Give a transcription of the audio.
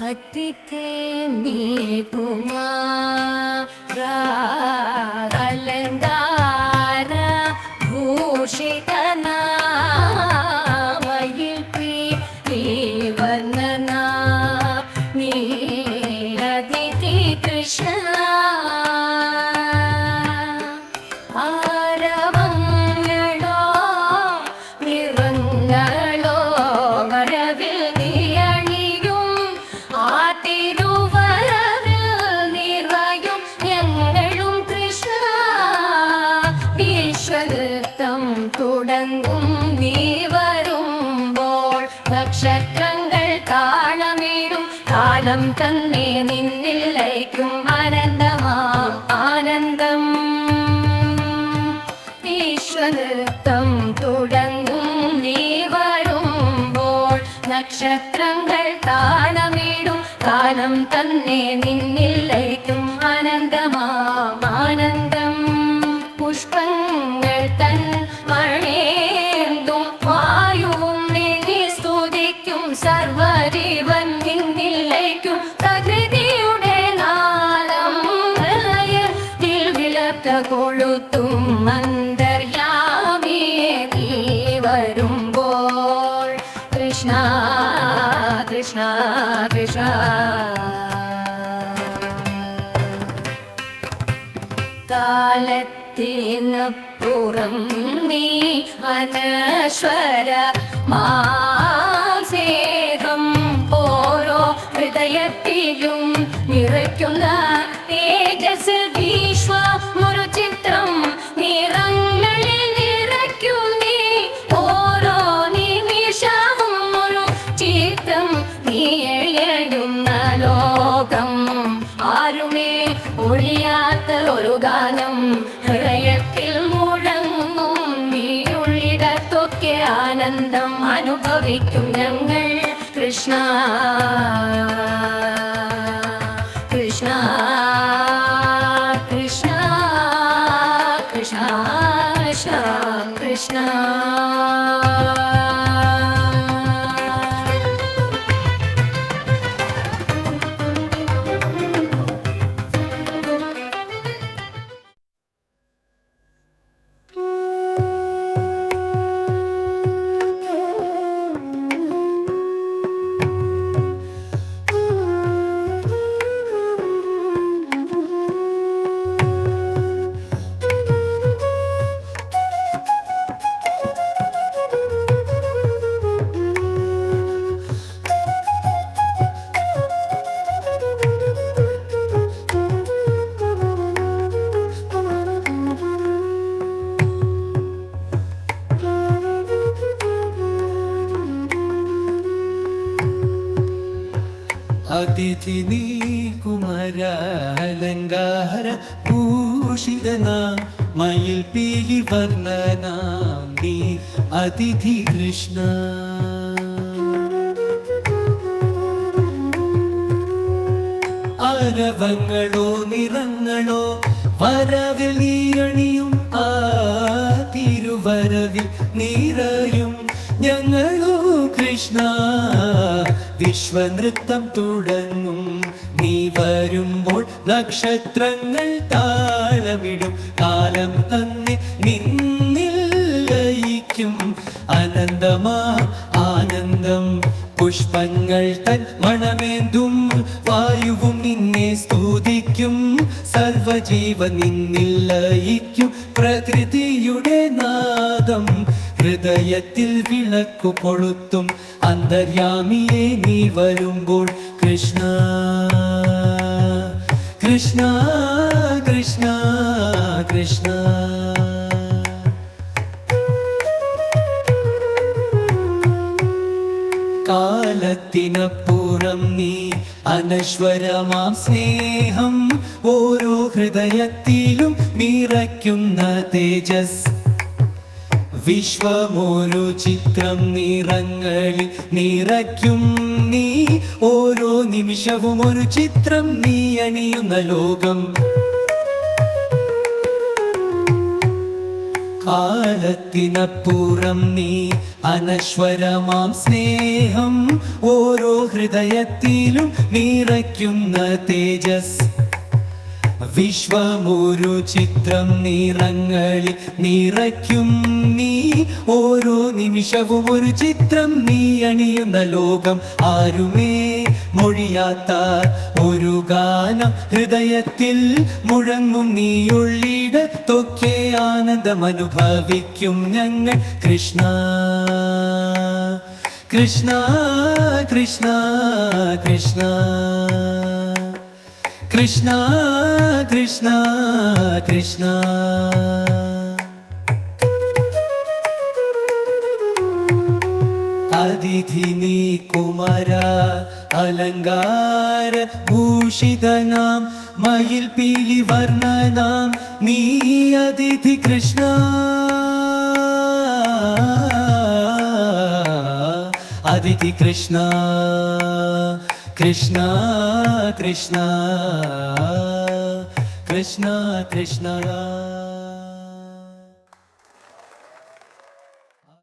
ஹத்திக்கேந்தி குமாரா அலங்கார பூஷிதனா കാലം തന്നെ നിന്നിൽ ആനന്ദമാം ആനന്ദം. ഈശ്വരത്വം തുടങ്ങും നീ വരുമ്പോൾ നക്ഷത്രങ്ങൾ താനമിടും കാലം തന്നെ നിന്നിൽ ആനന്ദമാം ആനന്ദം. പുഷ്പങ്ങൾ തൻ വിളക്ക കൊളുത്തും അന്തര്യാമിയെ വരുമ്പോൾ. കൃഷ്ണ കൃഷ്ണ കൃഷ്ണ. കാലത്തിനപ്പുറം നീ അനശ്വര മാസേഹം ഓരോ ഹൃദയത്തിലും നിറയ്ക്കുന്ന തേജസ് വിശ്വമൊരു അനുഭവിക്കും ഞങ്ങൾ. കൃഷ്ണ കൃഷ്ണ. അതിഥി നീ കുമര അലങ്കാര ഭൂഷിതന മയിൽ അതിഥി കൃഷ്ണ. അരവങ്ങളോ നിറങ്ങളോ വരവിൽ ആ തിരുവരവിൽ നീരയും ഞങ്ങളോ കൃഷ്ണ. വിശ്വനൃത്തം തുടങ്ങും. നീ വരുമ്പോൾ നക്ഷത്രങ്ങൾ താളമിടും. കാലം തന്നെ നിന്നിൽ ലയിക്കും. അനന്തമാ ആനന്ദം. പുഷ്പങ്ങൾ തൻ മണമേന്തും. വായുവും നിന്നെ സ്തുതിക്കും. സർവജീവ നിന്നിൽ ലയിക്കും പ്രകൃതിയുടെ നാദം. ഹൃദയത്തിൽ വിളക്കു കൊളുത്തും അന്തര്യാമിയെ നീ വരുമ്പോൾ. കൃഷ്ണ കൃഷ്ണ കൃഷ്ണ കൃഷ്ണ. കാലത്തിനപ്പുറം നീ അനശ്വരമാം സ്നേഹം ഓരോ ഹൃദയത്തിലും നിറയ്ക്കുന്ന തേജസ്. വിശ്വമോരോ ചിത്രം നിറങ്ങളിൽ നിറയ്ക്കും നീ. ഓരോ നിമിഷവും ഒരു ചിത്രം നീ അണിയുന്ന ലോകം. ആലത്തിനപ്പുറം നീ അനശ്വരമാം സ്നേഹം ഓരോ ഹൃദയത്തിലും നിറയ്ക്കുന്ന തേജസ്. വിശ്വമൊരു ചിത്രം നിറങ്ങളിൽ നിറയ്ക്കും നീ. ഓരോ നിമിഷവും ഒരു ചിത്രം നീ അണിയുന്ന ലോകം ആരുമേ? മൊഴിയാത്ത ഒരു ഗാനം ഹൃദയത്തിൽ മുഴങ്ങും നീയുള്ളിടത്തൊക്കെ ആനന്ദം അനുഭവിക്കും ഞങ്ങൾ. കൃഷ്ണ കൃഷ്ണ കൃഷ്ണ കൃഷ്ണ കൃഷ്ണ കൃഷ്ണ കൃഷ്ണ. അതിഥി നീ കുമര അലങ്കാര ഭൂഷിതനാം മയിൽ പീലി വർണനാം നീ അതിഥി കൃഷ്ണ. അതിഥി കൃഷ്ണ കൃഷ്ണ കൃഷ്ണ കൃഷ്ണ കൃഷ്ണ.